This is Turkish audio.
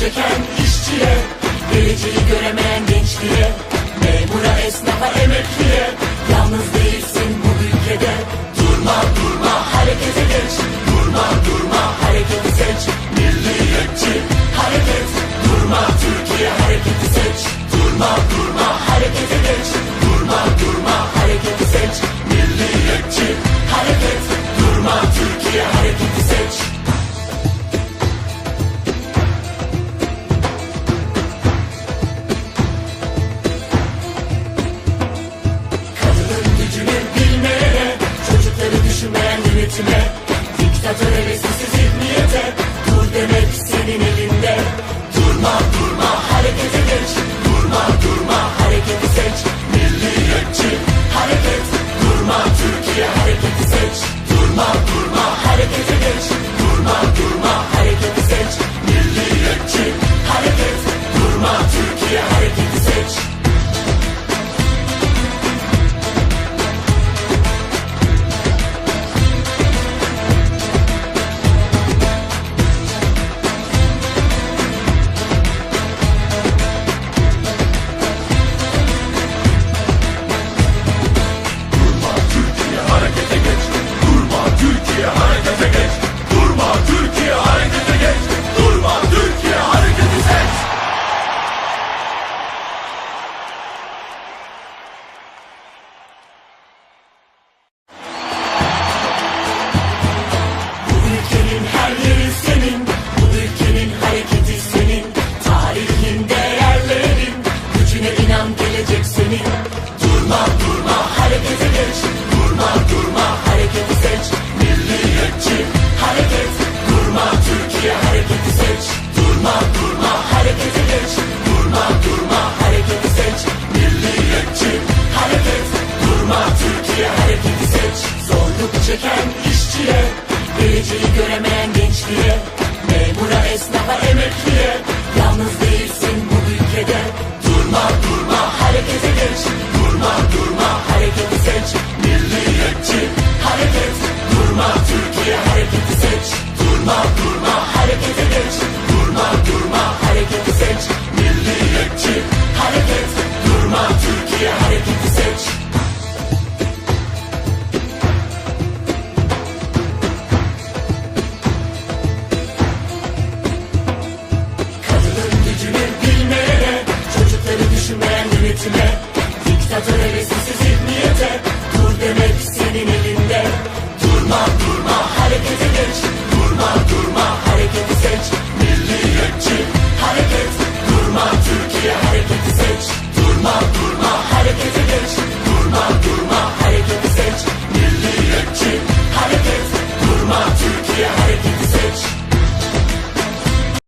çeken işçiye Geleceği göremeyen gençliğe Memura, esnafa, emekliye. Yalnız değilsin bu ülkede. Durma durma harekete geç. Durma durma hareketi seç. Milliyetçi hareket. Durma Türkiye hareketi seç. Durma durma harekete Düşünmeyen yönetime Diktatör hevesisiz Geleceği göremeyen gençliğe Memura, esnafa, emekliye. Yalnız değilsin bu ülkede. Durma durma harekete geç. Durma durma hareketi seç. Milliyetçi hareket. Durma Türkiye hareketi seç. Durma durma harekete geç. Durma durma Durma durma harekete geç. Durma durma hareketi seç